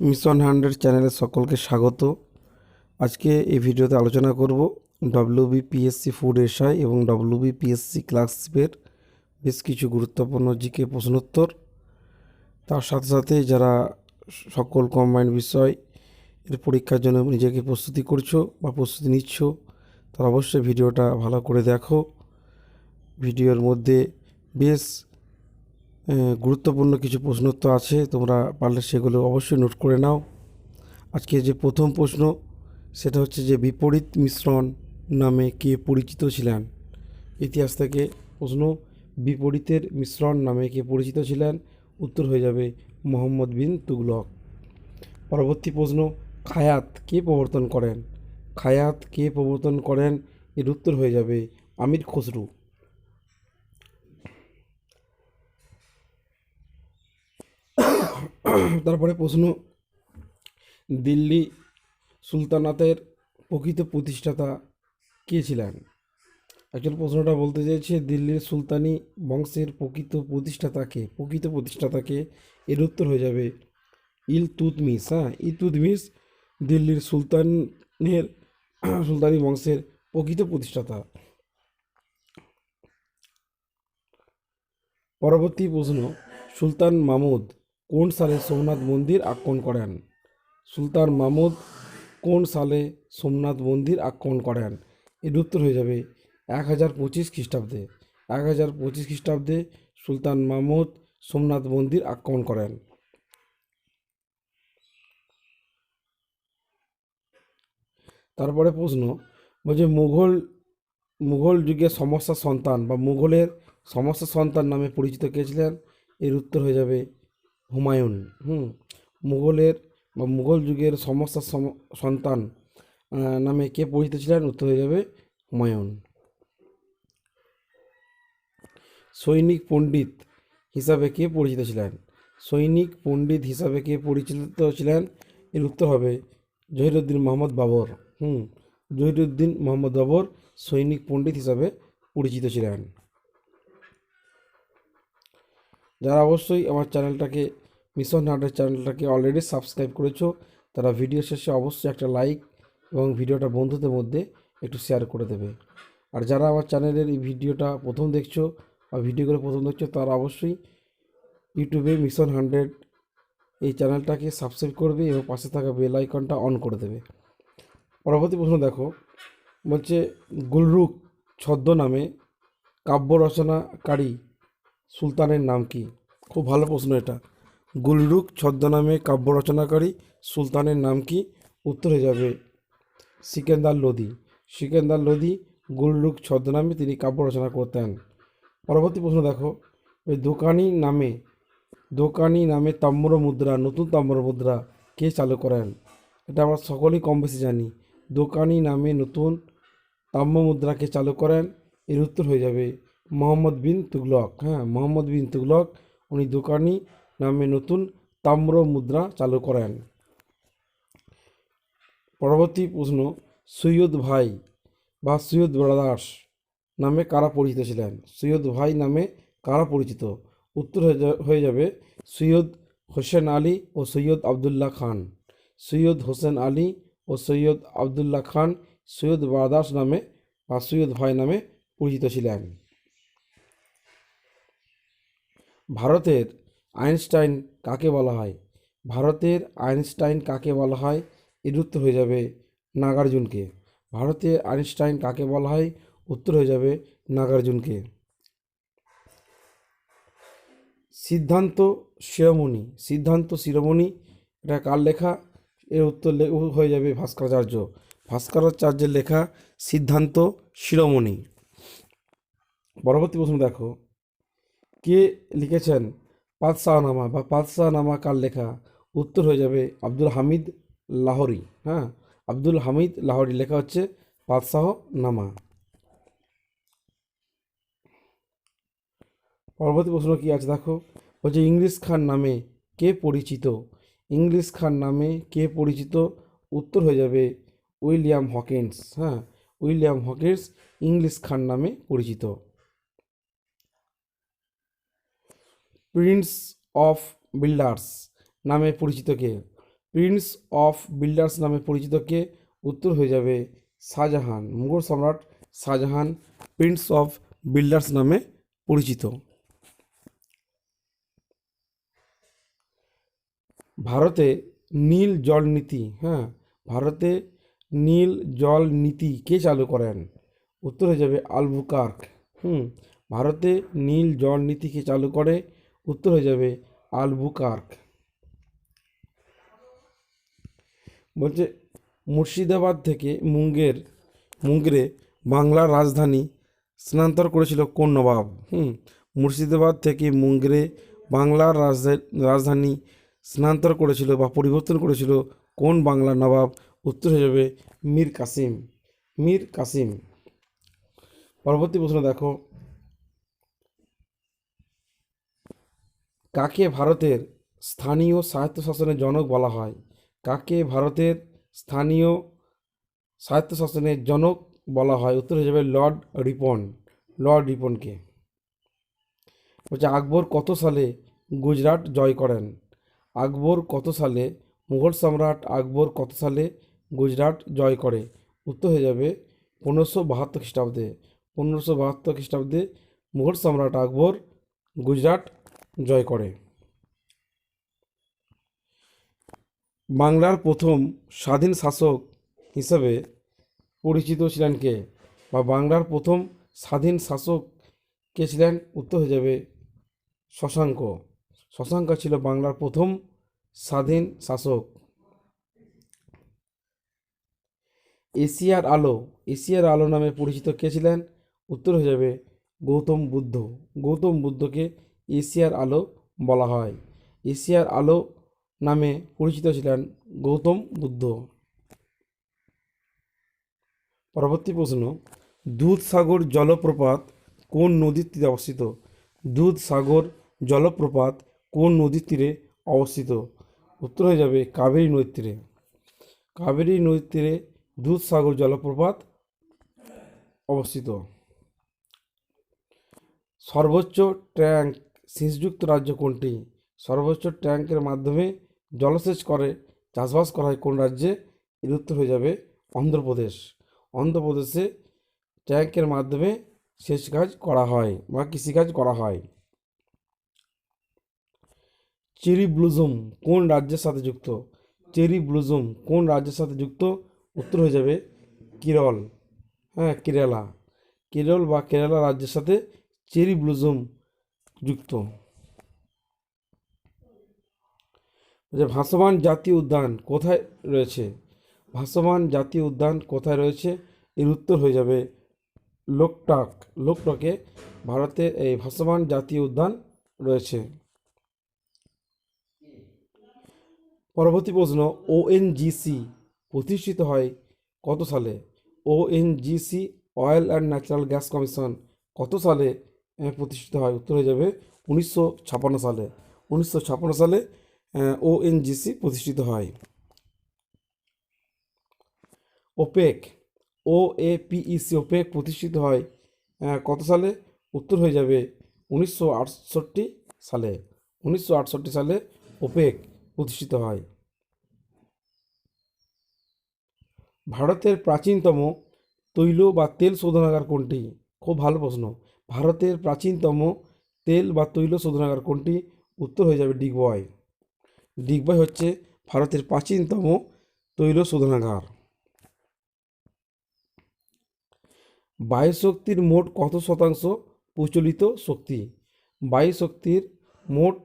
Mission hundred চ্যানেলে সকলকে স্বাগত। আজকে এই ভিডিওতে আলোচনা করব ডব্লিউবিপিএসসি ফুড এসআই এবং ডব্লিউবিপিএসসি ক্লার্কশিপের বেশ কিছু গুরুত্বপূর্ণ জিকে প্রশ্নোত্তর। তার সাথে সাথে যারা সকল কম্বাইন্ড বিষয় এর পরীক্ষার জন্য নিজেকে প্রস্তুতি করছ বা প্রস্তুতি নিচ্ছ, তারা অবশ্যই ভিডিওটা ভালো করে দেখো। ভিডিওর মধ্যে বেশ গুরুত্বপূর্ণ কিছু প্রশ্নোত্তর আছে, তোমরা পারলে সেগুলো অবশ্যই নোট করে নাও। আজকে যে প্রথম প্রশ্ন, সেটা হচ্ছে যে বিপরীত মিশ্রণ নামে কে পরিচিত ছিলেন? ইতিহাস থেকে প্রশ্ন, বিপরীতের মিশ্রণ নামে কে পরিচিত ছিলেন? উত্তর হয়ে যাবে মোহাম্মদ বিন তুগলক। পরবর্তী প্রশ্ন, খায়াত কে প্রবর্তন করেন? খায়াত কে প্রবর্তন করেন? এর উত্তর হয়ে যাবে আমির খসরু। তারপরে প্রশ্ন, দিল্লি সুলতানাতের প্রকৃত প্রতিষ্ঠাতা কে ছিলেন? অ্যাকচুয়াল প্রশ্নটা বলতে চাইছে, দিল্লির সুলতানি বংশের প্রকৃত প্রতিষ্ঠাতাকে প্রকৃত প্রতিষ্ঠাতাকে এর উত্তর হয়ে যাবে, ইল তুতমিস হ্যাঁ ইল তুতমিস দিল্লির সুলতানের, সুলতানি বংশের প্রকৃত প্রতিষ্ঠাতা। পরবর্তী প্রশ্ন, সুলতান মামুদ কোন সালে সোমনাথ মন্দির আক্রমণ করেন? সুলতান মামুদ কোন সালে সোমনাথ মন্দির আক্রমণ করেন? এর উত্তর হয়ে যাবে এক হাজার পঁচিশ খ্রিস্টাব্দে। এক হাজার পঁচিশ খ্রিস্টাব্দে সুলতান মামুদ সোমনাথ মন্দির আক্রমণ করেন। তারপরে প্রশ্ন, বলছে মুঘল মুঘল যুগের সমস্যা সন্তান বা মুঘলের সমস্যা সন্তান নামে পরিচিত কে ছিলেন? এর উত্তর হয়ে যাবে হুমায়ুন, হুম, মুঘলের বা মুঘল যুগের সমস্যা সম- সন্তান নামে কে পরিচিত ছিলেন? উত্তর হয়ে যাবে হুমায়ুন। সৈনিক পণ্ডিত হিসাবে কে পরিচিত ছিলেন? সৈনিক পণ্ডিত হিসাবে কে পরিচিত ছিলেন? এর উত্তর হবে জহিরুদ্দিন মোহাম্মদ বাবর, হুম, জহিরুদ্দিন মোহাম্মদ বাবর সৈনিক পণ্ডিত হিসাবে পরিচিত ছিলেন। যারা অবশ্যই আমার চ্যানেলটাকে, মিশন হার্টের চ্যানেলটাকে অলরেডি সাবস্ক্রাইব করেছ, তারা ভিডিও শেষে অবশ্যই একটা লাইক এবং ভিডিওটা বন্ধুদের মধ্যে একটু শেয়ার করে দেবে। আর যারা আমার চ্যানেলের এই ভিডিওটা প্রথম দেখছ বা ভিডিওগুলো প্রথম দেখছ, তারা অবশ্যই ইউটিউবে মিশন হান্ড্রেড এই চ্যানেলটাকে সাবস্ক্রাইব করবে এবং পাশে থাকা বেল আইকনটা অন করে দেবে। পরবর্তী প্রশ্ন দেখো, বলছে গুলরুক ছদ্ম নামে কাব্য রচনাকারী সুলতানের নাম কি? খুব ভালো প্রশ্ন এটা। গুলরুক ছদ্মনামে কাব্য রচনাকারী সুলতানের নাম কি? উত্তর যাবে সিকেন্দার লোদি সিকেন্দার লোদি গুলরুক ছদ্মনামে তিনি কাব্য রচনা করতেন। পরবর্তী প্রশ্ন দেখো। ওই দোকানি নামে দোকানি নামে তাম্র মুদ্রা, নতুন তাম্র মুদ্রা কে চালু করেন? এটা আমরা সকলেই কম বেশি জানি। দোকানি নামে নতুন তাম্র মুদ্রাকে চালু করেন? এর উত্তর হয়ে যাবে মোহাম্মদ বিন তুগলক। হ্যাঁ মোহাম্মদ বিন তুগলক, উনি দোকানি নামে নতুন তাম্র মুদ্রা চালু করেন। পরবর্তী প্রশ্ন, সৈয়দ ভাই বা সৈয়দ ব্রাদার্স নামে কারা পরিচিত ছিলেন? সৈয়দ ভাই নামে কারা পরিচিত? উত্তর হয়ে যাবে, সৈয়দ হোসেন আলী ও সৈয়দ আবদুল্লাহ খান। সৈয়দ হোসেন আলী ও সৈয়দ আবদুল্লাহ খান সৈয়দ ব্রাদার্স নামে বা সৈয়দ ভাই নামে পরিচিত ছিলেন। ভারতের আইনস্টাইন কাকে বলা হয়? ভারতের আইনস্টাইন কাকে বলা হয়? এর উত্তর হয়ে যাবে নাগার্জুনকে। ভারতের আইনস্টাইন কাকে বলা হয়? উত্তর হয়ে যাবে নাগার্জুনকে। সিদ্ধান্ত শিরোমণি। সিদ্ধান্ত শিরোমণি, এটা কার লেখা? এর উত্তর হয়ে যাবে ভাস্করাচার্য। ভাস্করাচার্যের লেখা সিদ্ধান্ত শিরোমণি। পরবর্তী প্রশ্ন দেখো। কে লিখেছেন? পাতশাহনামা বা পাতশাহনামা কার লেখা? উত্তর হয়ে যাবে আব্দুল হামিদ লাহোরি হ্যাঁ? আব্দুল হামিদ লাহোরি, লেখা হচ্ছে পাতশাহ নামা পরবর্তী প্রশ্ন কি আছে? দেখো, বলছে ইংলিশ খান নামে কে পরিচিত? ইংলিশ খান নামে কে পরিচিত? উত্তর হয়ে যাবে উইলিয়াম হকিন্স হ্যাঁ? উইলিয়াম হকিন্স ইংলিশ খান নামে পরিচিত। প্রিন্স অফ বিল্ডার্স নামে পরিচিত কে? প্রিন্স অফ বিল্ডার্স নামে পরিচিত কে? উত্তর হয়ে যাবে শাহজাহান। মুঘল সম্রাট শাহজাহান প্রিন্স অফ বিল্ডার্স নামে পরিচিত। ভারতে নীল জল নীতি হ্যাঁ? ভারতে নীল জল নীতি কে চালু করেন? উত্তর হয়ে যাবে আলবুকার্ক। হুম, ভারতে নীল জল নীতি কে চালু করে? উত্তর হয়ে যাবে আলবুকার্ক। বলছে, মুর্শিদাবাদ থেকে মুঙ্গের, মুঙ্গেরে বাংলার রাজধানী স্থানান্তর করেছিল কোন নবাব? হুম, মুর্শিদাবাদ থেকে মুঙ্গেরে বাংলার রাজধা- রাজধানী স্থানান্তর করেছিল বা পরিবর্তন করেছিল কোন বাংলার নবাব? উত্তর হয়ে যাবে মীর কাসিম মীর কাসিম। পরবর্তী প্রশ্ন দেখো। কাকে ভারতের স্থানীয় স্বায়ত্তশাসনের জনক বলা হয়? কাকে ভারতের স্থানীয় স্বায়ত্তশাসনের জনক বলা হয়? উত্তর যাবে লর্ড রিপন। লর্ড রিপনকে। বলছে, আকবর কত সালে গুজরাট জয় করেন? আকবর কত সালে মুঘল সম্রাট আকবর কত সালে গুজরাট জয় করে? উত্তর হয়ে যাবে পনেরোশো বাহাত্তর খ্রিস্টাব্দে। পনেরোশো বাহাত্তর খ্রিস্টাব্দে মুঘল সম্রাট আকবর গুজরাট জয় করে। বাংলার প্রথম স্বাধীন শাসক হিসেবে পরিচিত ছিলেন কে? বা বাংলার প্রথম স্বাধীন শাসক কে ছিলেন? উত্তর হয়ে যাবে শশাঙ্ক। শশাঙ্ক ছিল বাংলার প্রথম স্বাধীন শাসক। এশিয়ার আলো এশিয়ার আলো নামে পরিচিত কে ছিলেন? উত্তর হয়ে যাবে গৌতম বুদ্ধ। গৌতম বুদ্ধকে এশিয়ার আলো বলা হয়। এশিয়ার আলো নামে পরিচিত ছিলেন গৌতম বুদ্ধ। পরবর্তী প্রশ্ন দুধসাগর জলপ্রপাত কোন নদীর তীরে অবস্থিত? দুধসাগর জলপ্রপাত কোন নদীর তীরে অবস্থিত? উত্তর হয়ে যাবে কাবেরী নদীর তীরে। কাবেরী নদীর তীরে দুধসাগর জলপ্রপাত অবস্থিত। সর্বোচ্চ ট্যাঙ্ক সেচযুক্ত রাজ্য কোনটি? সর্বোচ্চ ট্যাঙ্কের মাধ্যমে জলসেচ করে, চাষবাস করা হয় কোন রাজ্যে? এর উত্তর হয়ে যাবে অন্ধ্রপ্রদেশ। অন্ধ্রপ্রদেশে ট্যাঙ্কের মাধ্যমে সেচ কাজ করা হয় বা কৃষিকাজ করা হয়। চেরি ব্লুজম কোন রাজ্যের সাথে যুক্ত? চেরি ব্লুজম কোন রাজ্যের সাথে যুক্ত? উত্তর হয়ে যাবে কেরল। হ্যাঁ কেরালা। কেরল বা কেরালা রাজ্যের সাথে চেরি ব্লুজম যুক্ত। ভাসমান জাতীয় উদ্যান কোথায় রয়েছে? ভাসমান জাতীয় উদ্যান কোথায় রয়েছে? এর উত্তর হয়ে যাবে লোকটাক। লোকটকে ভারতের এই ভাসমান জাতীয় উদ্যান রয়েছে। পরবর্তী প্রশ্ন ওএনজিসি প্রতিষ্ঠিত হয় কত সালে? ONGC oil and natural gas commission কত সালে? প্রতিষ্ঠিত হয়, উত্তর হয়ে যাবে উনিশশো সালে। উনিশশো ছাপান্ন সালে ওএনজিসি প্রতিষ্ঠিত হয়। ওপেক ও এ পিইসি ওপেক প্রতিষ্ঠিত হয় কত সালে? উত্তর হয়ে যাবে উনিশশো আটষট্টি সালে। উনিশশো আটষট্টি সালে ওপেক প্রতিষ্ঠিত হয়। ভারতের প্রাচীনতম তৈল বা তেল শোধনাগার কোনটি? খুব ভালো প্রশ্ন। ভারতের প্রাচীনতম তেল বা তৈল শোধনাগার কোনটি? উত্তর হয়ে যাবে ডিগবয় ডিগবয় হচ্ছে ভারতের প্রাচীনতম তৈল শোধনাগার। বায়ু শক্তির মোট কত শতাংশ প্রচলিত শক্তি? বায়ু শক্তির মোট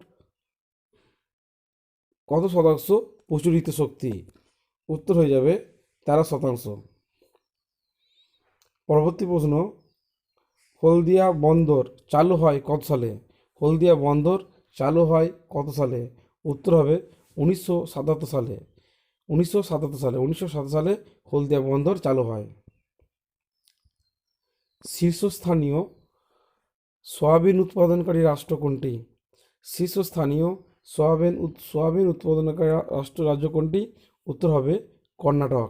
কত শতাংশ প্রচলিত শক্তি? উত্তর হয়ে যাবে তেরো শতাংশ। পরবর্তী প্রশ্ন হলদিয়া বন্দর চালু হয় কত সালে? হলদিয়া বন্দর চালু হয় কত সালে? উত্তর হবে উনিশশো সাতাত্তর সালে। উনিশশো সাতাত্তর সালে, উনিশশো সাতাত্তর সালে হলদিয়া বন্দর চালু হয়। শীর্ষস্থানীয় সয়াবিন উৎপাদনকারী রাষ্ট্র কোনটি? শীর্ষস্থানীয় সয়াবিন সয়াবিন উৎপাদনকারী রাষ্ট্র রাজ্য কোনটি? উত্তর হবে কর্ণাটক।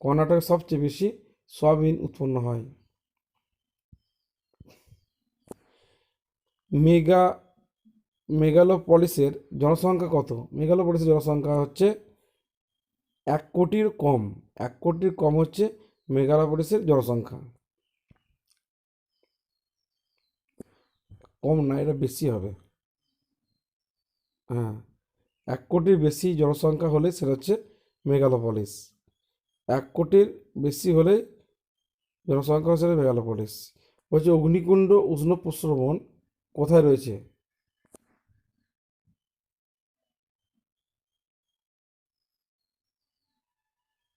কর্ণাটক সবচেয়ে বেশি সয়াবিন উৎপন্ন হয়। মেগা, মেগালোপলিসের জনসংখ্যা কত? মেগালোপলিসের জনসংখ্যা হচ্ছে এক কোটির কম। এক কোটির কম হচ্ছে মেগালোপলিসের জনসংখ্যা। কম না, এটা বেশি হবে। হ্যাঁ এক কোটির বেশি জনসংখ্যা হলে সেটা হচ্ছে মেগালোপলিস। এক কোটির বেশি হলে জনসংখ্যা হচ্ছে মেগালোপলিস। বলছে অগ্নিকুণ্ড উষ্ণ প্রস্রবণ কোথায় রয়েছে?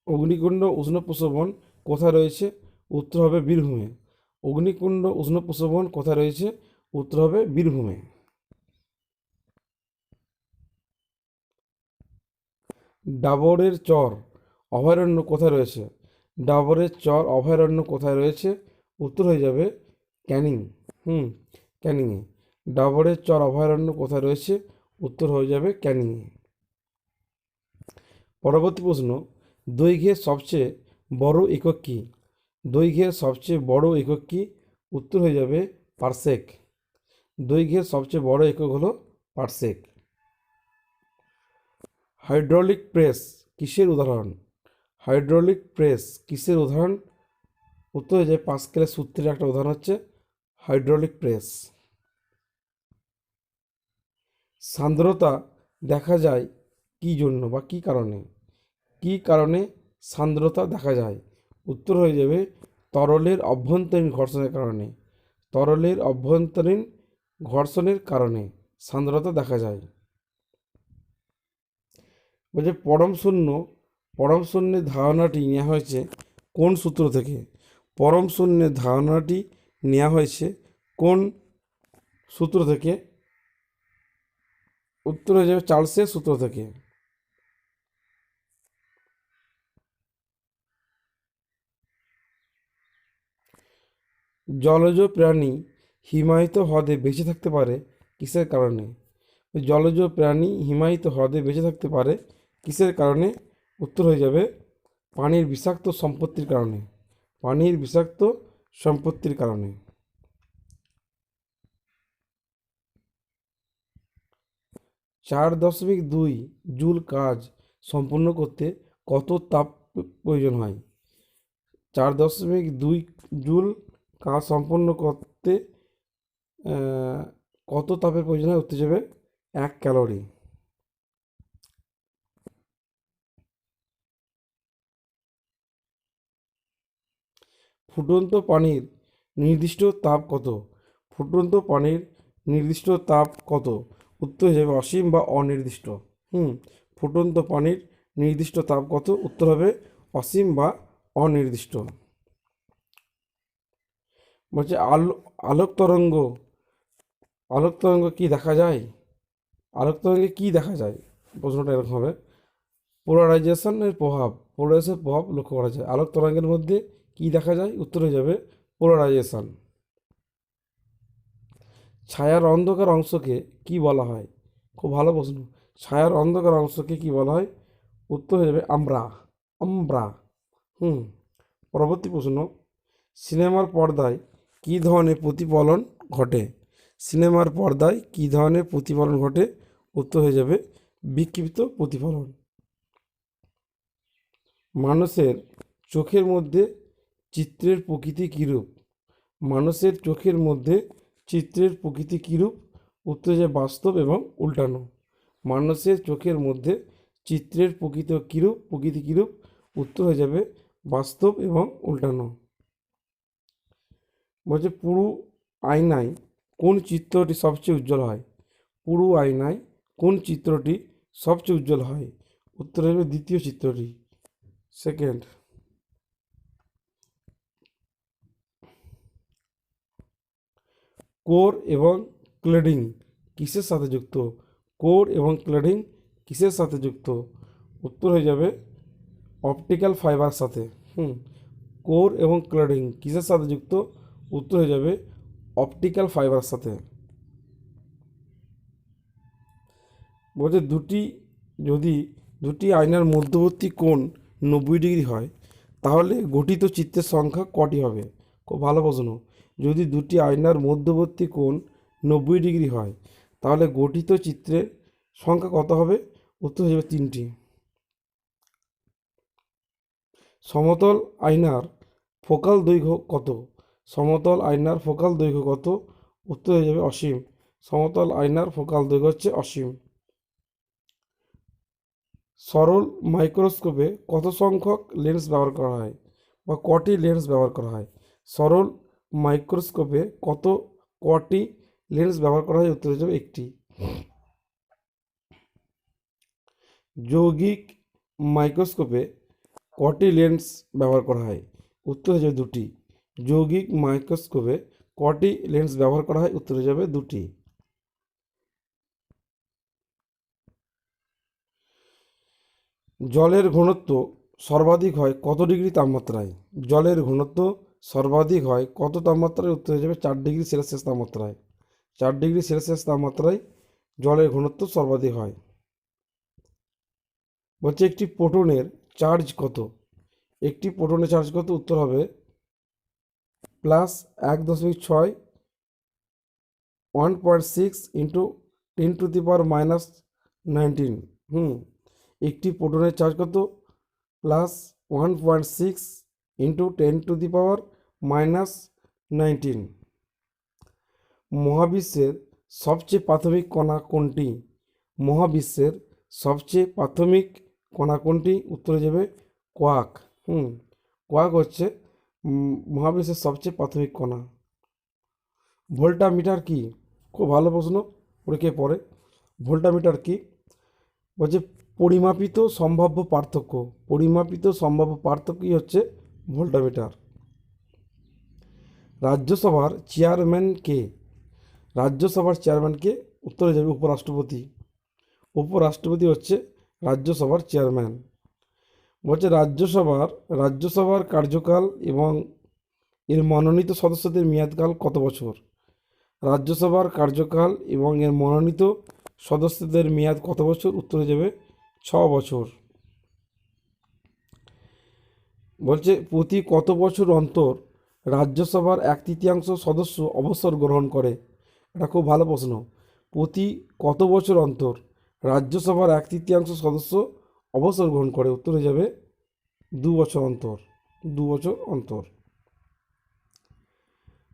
অগ্নিকুণ্ড উষ্ণ প্রস্রবণ কোথায় রয়েছে? উত্তর হবে বীরভূমে। অগ্নিকুণ্ড উষ্ণ প্রস্রবণ কোথায় রয়েছে? উত্তর হবে বীরভূমে। ডাবরের চর অভয়ারণ্য কোথায় রয়েছে? ডাবরের চর অভয়ারণ্য কোথায় রয়েছে? উত্তর হয়ে যাবে ক্যানিং। হুম ক্যানিংয়ে। ডাবরের চর অভয়ারণ্য কোথায় রয়েছে? উত্তর হয়ে যাবে ক্যানিংয়ে। পরবর্তী প্রশ্ন, দৈর্ঘ্যের সবচেয়ে বড় একক কী? দৈর্ঘ্যের সবচেয়ে বড় একক কী? উত্তর হয়ে যাবে পারসেক। দৈর্ঘ্যের সবচেয়ে বড় একক হলো পারসেক। হাইড্রোলিক প্রেস কিসের উদাহরণ? হাইড্রোলিক প্রেস কিসের উদাহরণ? উত্তর হয়ে যায় পাঁচকেলের সূত্রের একটা উদাহরণ হচ্ছে হাইড্রোলিক প্রেস। সান্দ্রতা দেখা যায় কী জন্য বা কী কারণে? কী কারণে সান্দ্রতা দেখা যায়? উত্তর হয়ে যাবে, তরলের অভ্যন্তরীণ ঘর্ষণের কারণে। তরলের অভ্যন্তরীণ ঘর্ষণের কারণে সান্দ্রতা দেখা যায়। বলছে পরম শূন্য, পরম শূন্যের ধারণাটি নেওয়া হয়েছে কোন সূত্র থেকে? পরম শূন্যের ধারণাটি নেওয়া হয়েছে। কোন সূত্র থেকে? উত্তর হয়ে যাবে চার্লসের সূত্র থেকে। জলজ প্রাণী হিমায়িত হ্রদে বেঁচে থাকতে পারে কিসের কারণে? জলজ প্রাণী হিমায়িত হ্রদে বেঁচে থাকতে পারে কিসের কারণে? উত্তর হয়ে যাবে পানির বিষাক্ত সম্পত্তির কারণে। পানির বিষাক্ত সম্পত্তির কারণে। চার দশমিক দুই জুল কাজ সম্পূর্ণ করতে কত তাপ প্রয়োজন হয়? চার দশমিক দুই জুল কাজ সম্পন্ন করতে কত তাপের প্রয়োজন হয়? উত্তর যাবে এক ক্যালোরি। ফুটন্ত পানির নির্দিষ্ট তাপ কত? ফুটন্ত পানির নির্দিষ্ট তাপ কত? উত্তর হিসেবে অসীম বা অনির্দিষ্ট। হুম, ফুটন্ত পানির নির্দিষ্ট তাপ কত? উত্তর হবে অসীম বা অনির্দিষ্ট। বলছে, আলো, আলোক তরঙ্গ আলোক তরঙ্গ কি দেখা যায়? আলোক তরঙ্গে কি দেখা যায়? প্রশ্নটা এরকম হবে। পোলারাইজেশনের প্রভাব পোলারাইজেশনের প্রভাব লক্ষ্য করা যায়। আলোক তরঙ্গের মধ্যে কি দেখা যায়? উত্তর হয়ে যাবে পোলারাইজেশন। ছায়ার অন্ধকার অংশকে কি বলা হয়? খুব ভালো প্রশ্ন। ছায়ার অন্ধকার অংশকে কি বলা হয়? উত্তর হয়ে যাবে আমরা। আমরা। হুম, পরবর্তী প্রশ্ন। সিনেমার পর্দায় কী ধরনের প্রতিফলন ঘটে? সিনেমার পর্দায় কী ধরনের প্রতিফলন ঘটে? উত্তর হয়ে যাবে বিক্ষিপ্ত প্রতিফলন। মানুষের চোখের মধ্যে চিত্রের প্রকৃতি কীরূপ? মানুষের চোখের মধ্যে চিত্রের প্রকৃতি কীরূপ? উত্তর যাবে বাস্তব এবং উল্টানো। মানুষের চোখের মধ্যে চিত্রের প্রকৃত কীরূপ, প্রকৃতি কীরূপ? উত্তর হয়ে যাবে বাস্তব এবং উল্টানো। বলছে, পুরু আয়নায় কোন চিত্রটি সবচেয়ে উজ্জ্বল হয়? পুরু আয়নায় কোন চিত্রটি সবচেয়ে উজ্জ্বল হয়? উত্তর হবে দ্বিতীয় চিত্রটি। সেকেন্ড। কোর এবং ক্লেডিং কিসের সাথে যুক্ত? কোর এবং ক্লেডিং কিসের সাথে যুক্ত? উত্তর হয়ে যাবে অপটিক্যাল ফাইবার সাথে। হুম, কোর এবং ক্লেডিং কিসের সাথে যুক্ত? উত্তর হয়ে যাবে অপটিক্যাল ফাইবার সাথে। বলছে দুটি, যদি দুটি আয়নার মধ্যবর্তী কোণ নব্বই ডিগ্রি হয়, তাহলে গঠিত চিত্রের সংখ্যা কটি হবে? খুব ভালো প্রশ্ন। যদি দুটি আয়নার মধ্যবর্তী কোণ নব্বই ডিগ্রি হয়, তাহলে গঠিত চিত্রের সংখ্যা কত হবে? উত্তর যাবে তিনটি। সমতল আয়নার ফোকাল দৈর্ঘ্য কত? সমতল আয়নার ফোকাল দৈর্ঘ্য কত? উত্তর হয়ে যাবে অসীম। সমতল আয়নার ফোকাল দৈর্ঘ্য হচ্ছে অসীম। সরল মাইক্রোস্কোপে কত সংখ্যক লেন্স ব্যবহার করা হয় বা কটি লেন্স ব্যবহার করা হয়? সরল মাইক্রোস্কোপে কত কটি লেন্স ব্যবহার করা হয়? উত্তর যাবে একটি। যৌগিক মাইক্রোস্কোপে কটি লেন্স ব্যবহার করা হয়। উত্তর যাবে দুটি। যৌগিক মাইক্রোস্কোপে কটি লেন্স ব্যবহার করা হয়? উত্তর যাবে দুটি। জলের ঘনত্ব সর্বাধিক হয় কত ডিগ্রি তাপমাত্রায়? জলের ঘনত্ব সর্বাধিক হয় কত তাপমাত্রায় উত্তর হয়ে যাবে চার ডিগ্রি সেলসিয়াস তাপমাত্রায়? চার ডিগ্রি সেলসিয়াস তাপমাত্রায় জলের ঘনত্ব সর্বাধিক হয়। বলছে একটি প্রোটনের চার্জ কত? একটি প্রোটনের চার্জ কত? উত্তর হবে প্লাস এক দশমিক ছয় one point six into ten to the power minus nineteen. হুম, একটি প্রোটনের চার্জ কত? Plus one point six into ten to the power minus nineteen মহাবিশ্বের সবচেয়ে প্রাথমিক কণা কোনটি? মহাবিশ্বের সবচেয়ে প্রাথমিক কণা কোনটি? উত্তরে যাবে কোয়াক। হুম, কোয়াক হচ্ছে মহাবিশ্বের সবচেয়ে প্রাথমিক কণা। ভোল্টামিটার কি? খুব ভালো প্রশ্ন, পরীক্ষায় পড়ে। ভোল্টামিটার কি? বলছে, পরিমাপিত সম্ভাব্য পার্থক্য। পরিমাপিত সম্ভাব্য পার্থক্যই হচ্ছে ভোল্টামিটার। রাজ্যসভার চেয়ারম্যান কে? রাজ্যসভার চেয়ারম্যানকে উত্তরে যাবে উপরাষ্ট্রপতি। উপরাষ্ট্রপতি হচ্ছে রাজ্যসভার চেয়ারম্যান। বলছে রাজ্যসভার রাজ্যসভার কার্যকাল এবং এর মনোনীত সদস্যদের মেয়াদকাল কত বছর? রাজ্যসভার কার্যকাল এবং এর মনোনীত সদস্যদের মেয়াদ কত বছর? উত্তরে যাবে ছ বছর। বলছে, প্রতি কত বছর অন্তর রাজ্যসভার এক তৃতীয়াংশ সদস্য অবসর গ্রহণ করে? এটা খুব ভালো প্রশ্ন। প্রতি কত বছর অন্তর রাজ্যসভার এক তৃতীয়াংশ সদস্য অবসর গ্রহণ করে? উত্তরে যাবে, দু বছর অন্তর, দু বছর অন্তর।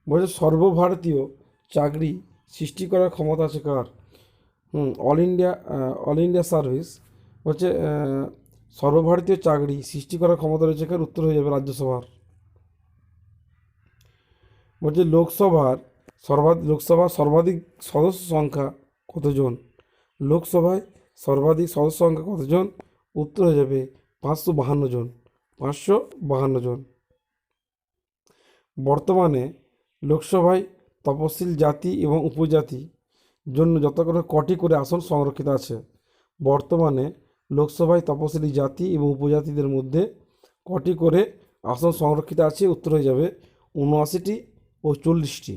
বলছে, সর্বভারতীয় চাকরি সৃষ্টি করার ক্ষমতা আছে কার? হুম, all India all India service. হচ্ছে সর্বভারতীয় চাকরি সৃষ্টি করার ক্ষমতা রয়েছে কার উত্তর হয়ে যাবে রাজ্যসভার। বলছে লোকসভার সর্বাধিক লোকসভার সর্বাধিক সদস্য সংখ্যা কতজন? লোকসভায় সর্বাধিক সদস্য সংখ্যা কতজন? উত্তর হয়ে যাবে পাঁচশো বাহান্ন জন। পাঁচশো বাহান্ন জন। বর্তমানে লোকসভায় তপশিল জাতি এবং উপজাতি জন্য যত করে কটি করে আসন সংরক্ষিত আছে? বর্তমানে লোকসভায় তপশিলি জাতি এবং উপজাতিদের মধ্যে কটি করে আসন সংরক্ষিত আছে? উত্তর হয়ে যাবে উনআশিটি ও চল্লিশটি।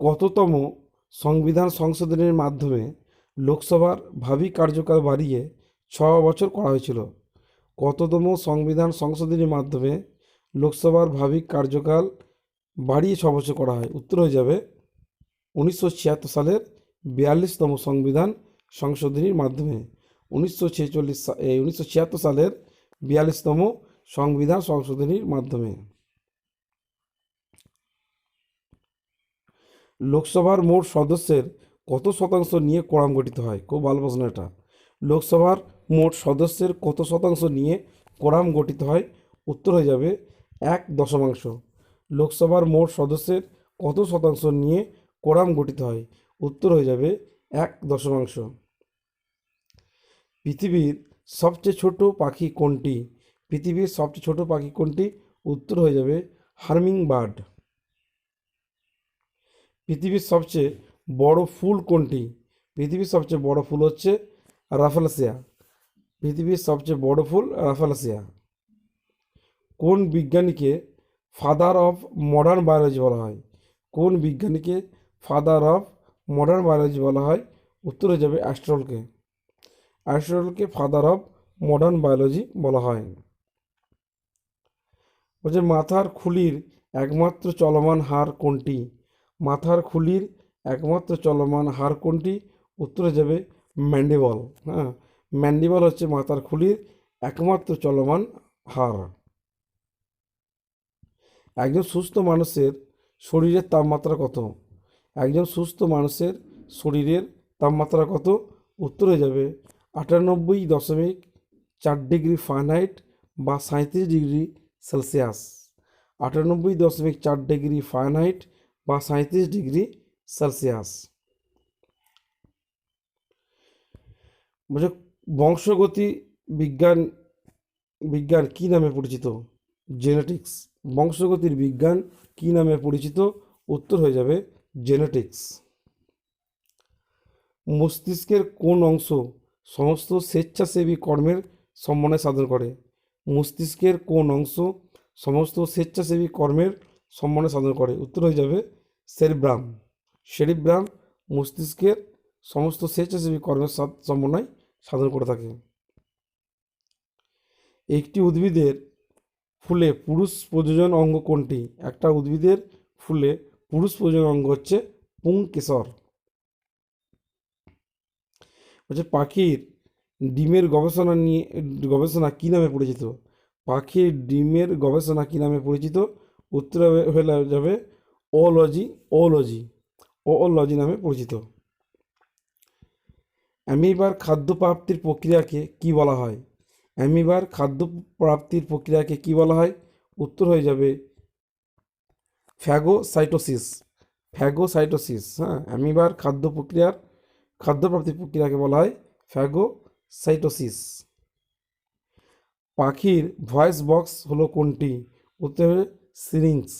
কততম সংবিধান সংশোধনের মাধ্যমে লোকসভার ভাবি কার্যকাল বাড়িয়ে ছ বছর করা হয়েছিল? কততম সংবিধান সংশোধনের মাধ্যমে লোকসভার ভাবি কার্যকাল বাড়িয়ে ছ বছর করা হয়? উত্তর হয়ে যাবে উনিশশো ছিয়াত্তর সালের বিয়াল্লিশতম সংবিধান সংশোধনীর মাধ্যমে উনিশশো ছেচল্লিশ উনিশশো ছিয়াত্তর সালের বিয়াল্লিশতম সংবিধান সংশোধনীর মাধ্যমে। লোকসভার মোট সদস্যের কত শতাংশ নিয়ে কোরাম গঠিত হয়? খুব ভালো প্রশ্ন এটা। লোকসভার মোট সদস্যের কত শতাংশ নিয়ে কোরাম গঠিত হয়? উত্তর হয়ে যাবে এক দশমাংশ। লোকসভার মোট সদস্যের কত শতাংশ নিয়ে কোরাম গঠিত হয়? উত্তর হয়ে যাবে এক দশমাংশ। পৃথিবীর সবচেয়ে ছোট পাখি কোনটি? পৃথিবীর সবচেয়ে ছোট পাখি কোনটি? উত্তর হয়ে যাবে হার্মিং বার্ড পৃথিবীর সবচেয়ে বড় ফুল কোনটি? পৃথিবীর সবচেয়ে বড় ফুল হচ্ছে রাফালাসিয়া। পৃথিবীর সবচেয়ে বড় ফুল রাফালাসিয়া। কোন বিজ্ঞানীকে ফাদার অফ মডার্ন বায়োলজি বলা হয়? কোন বিজ্ঞানীকে ফাদার অফ মডার্ন বায়োলজি বলা হয়, উত্তরে যাবে অ্যাস্ট্রলকে অ্যাস্ট্রলকে ফাদার অফ মডার্ন বায়োলজি বলা হয়। বলছে, মাথার খুলির একমাত্র চলমান হার কোনটি? মাথার খুলির একমাত্র চলমান হার কোনটি? উত্তরে যাবে ম্যান্ডিবল হ্যাঁ? ম্যান্ডিবল হচ্ছে মাথার খুলির একমাত্র চলমান হার একজন সুস্থ মানুষের শরীরের তাপমাত্রা কত? একজন সুস্থ মানুষের শরীরের তাপমাত্রা কত? উত্তর হয়ে যাবে আটানব্বই দশমিক চার ডিগ্রি ফারেনহাইট বা সাঁত্রিশ ডিগ্রি সেলসিয়াস। আটানব্বই দশমিক চার ডিগ্রি ফারেনহাইট বা সাঁত্রিশ ডিগ্রি সেলসিয়াস। বলছে বংশগতি বিজ্ঞান বিজ্ঞান কী নামে পরিচিত? জেনেটিক্স। বংশগতির বিজ্ঞান কী নামে পরিচিত? উত্তর হয়ে যাবে জেনেটিক্স মস্তিষ্কের কোন অংশ সমস্ত স্বেচ্ছাসেবী কর্মের সমন্বয় সাধন করে? মস্তিষ্কের কোন অংশ সমস্ত স্বেচ্ছাসেবী কর্মের সমন্বয় সাধন করে? উত্তর হয়ে যাবে সেরিব্রাম। সেরিব্রাম মস্তিষ্কের সমস্ত স্বেচ্ছাসেবী কর্মের সমন্বয় সাধন করে থাকে। একটি উদ্ভিদের ফুলে পুরুষ প্রযোজন অঙ্গ কোনটি? একটা উদ্ভিদের ফুলে পুরুষ প্রজনন অঙ্গ হচ্ছে পুংকেশর। হচ্ছে পাখির ডিমের গবেষণা নিয়ে, গবেষণা কী নামে পরিচিত? পাখির ডিমের গবেষণা কী নামে পরিচিত? উত্তর হয়ে যাবে ওলজি ওলজি ওলজি নামে পরিচিত। অ্যামিবার খাদ্য প্রাপ্তির প্রক্রিয়াকে কি বলা হয়? অ্যামিবার খাদ্য প্রাপ্তির প্রক্রিয়াকে কি বলা হয়? উত্তর হয়ে যাবে ফ্যাগোসাইটোসিস। ফ্যাগোসাইটোসিস হ্যাঁ? অ্যামিবার খাদ্য প্রক্রিয়ার খাদ্য প্রাপ্তির প্রক্রিয়াকে বলা হয় ফ্যাগোসাইটোসিস। পাখির ভয়েস বক্স হলো কোনটি? উত্তর হবে সিরিংস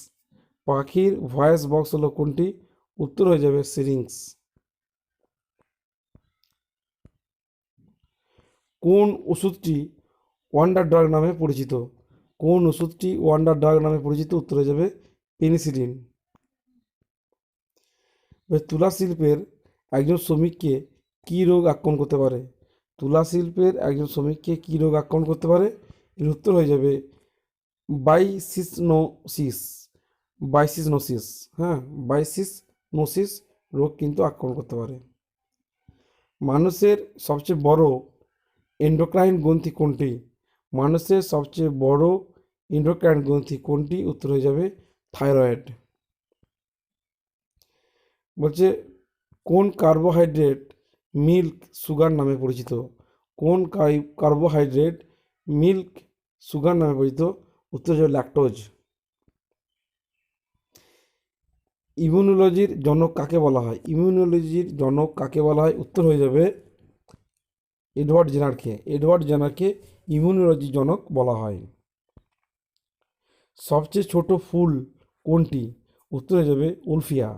পাখির ভয়েস বক্স হলো কোনটি? উত্তর হয়ে যাবে সিরিংস কোন ওষুধটি ওয়ান্ডার ড্রাগ নামে পরিচিত? কোন ওষুধটি ওয়ান্ডার ড্রাগ নামে পরিচিত? উত্তর হয়ে যাবে পেনিসিলিন তুলা শিল্পের একজন শ্রমিককে কী রোগ আক্রমণ করতে পারে? তুলা শিল্পের একজন শ্রমিককে কী রোগ আক্রমণ করতে পারে? এর উত্তর হয়ে যাবে বাইসিসনোসিস। বাইসিসনোসিস হ্যাঁ বাইসিসনোসিস রোগ কিন্তু আক্রমণ করতে পারে। মানুষের সবচেয়ে বড় এন্ডোক্রাইন গ্রন্থি কোনটি? মানুষের সবচেয়ে বড় এন্ডোক্রাইন গ্রন্থি কোনটি? উত্তর হয়ে যাবে থাইরয়েড। বলছে, কোন কার্বোহাইড্রেট মিল্ক সুগার নামে পরিচিত? কোন কার্বোহাইড্রেট মিল্ক সুগার নামে পরিচিত? উত্তর যাবে ল্যাকটোজ। ইমিউনোলজির জনক কাকে বলা হয়? ইমিউনোলজির জনক কাকে বলা হয়? উত্তর হয়ে যাবে এডওয়ার্ড জেনারকে। এডওয়ার্ড জেনারকে ইমিউনোলজির জনক বলা হয়। সবচেয়ে ছোট ফুল কোনটি? উত্তর হয়ে যাবে উলফিয়া।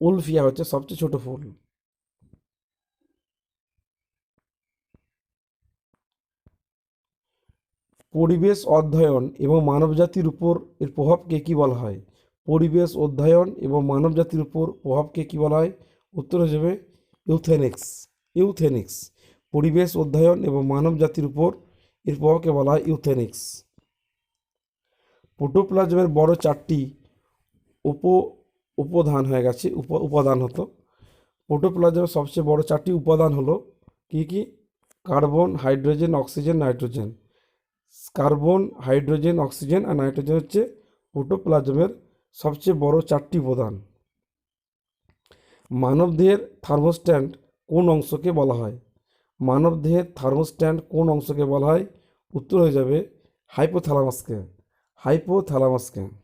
উলফিয়া হচ্ছে সবচেয়ে ছোট ফুল। পরিবেশ অধ্যয়ন এবং মানবজাতির উপর এর প্রভাবকে কি বলা হয়? পরিবেশ অধ্যয়ন এবং মানবজাতির উপর প্রভাবকে কি বলা হয়? উত্তর যাবে ইউথেনিক্স। ইউথেনিক্স। পরিবেশ অধ্যয়ন এবং মানব জাতির উপর এর প্রভাবকে বলা হয় ইউথেনিক্স। প্রোটোপ্লাজমের বড় চারটি উপ উপাদান হয়ে গেছে, উপ, উপাদান হতো। প্রোটোপ্লাজমের সবচেয়ে বড় চারটি উপাদান হলো কি কি? Carbon, hydrogen, oxygen, nitrogen. Carbon, hydrogen, oxygen আর নাইট্রোজেন হচ্ছে প্রোটোপ্লাজমের সবচেয়ে বড় চারটি উপাদান। মানবদেহের থার্মোস্ট্যান্ড কোন অংশকে বলা হয়? মানবদেহের থার্মোস্ট্যান্ড কোন অংশকে বলা হয়? উত্তর হয়ে যাবে হাইপোথ্যালামাসকে হাইপোথ্যালামাসকে।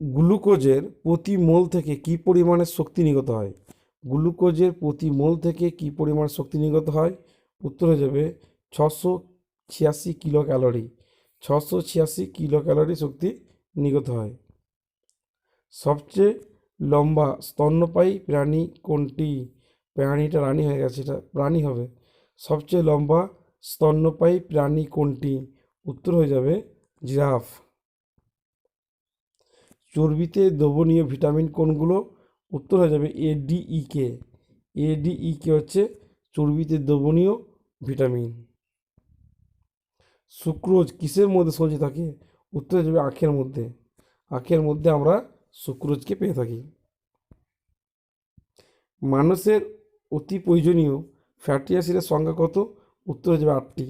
গ্লুকোজের প্রতি মোল থেকে কি পরিমাণের শক্তি নিগত হয়? গ্লুকোজের প্রতি মোল থেকে কি পরিমাণ শক্তি নিগত হয়? উত্তর হয়ে যাবে ছশো ছিয়াশি কিলো ক্যালোরি ছশো ছিয়াশি কিলো ক্যালোরি শক্তি নিগত হয়। সবচেয়ে লম্বা স্তন্যপায়ী প্রাণী কোনটি? প্রাণীটা রানী হয়ে গেছে, এটা প্রাণী হবে। সবচেয়ে লম্বা স্তন্যপায়ী প্রাণী কোনটি? উত্তর হয়ে যাবে জিরাফ। চর্বিতে দ্রবণীয় ভিটামিন কোনগুলো? উত্তর হয়ে যাবে A D E K A D E কে হচ্ছে চর্বিতে দ্রবণীয় ভিটামিন। সুক্রোজ কিসের মধ্যে সঞ্চিত থাকে? উত্তর হয়ে যাবে আখের মধ্যে। আখের মধ্যে আমরা সুক্রোজকে পেয়ে থাকি। মানুষের অতি প্রয়োজনীয় ফ্যাটি অ্যাসিডের সংখ্যা কত? উত্তর হয়ে যাবে আটটি।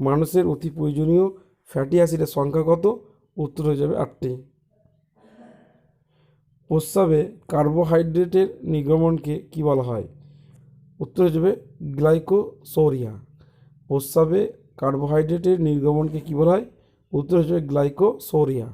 মানুষের অতি প্রয়োজনীয় ফ্যাটি অ্যাসিডের সংখ্যা কত? উত্তর হয়ে যাবে আটটি। প্রস্রাবে কার্বোহাইড্রেটের নির্গমনকে কী বলা হয়? উত্তর হিসেবে গ্লাইকোসোরিয়া। প্রস্রাবে কার্বোহাইড্রেটের নির্গমনকে কী বলা হয়? উত্তর হিসেবে গ্লাইকোসোরিয়া।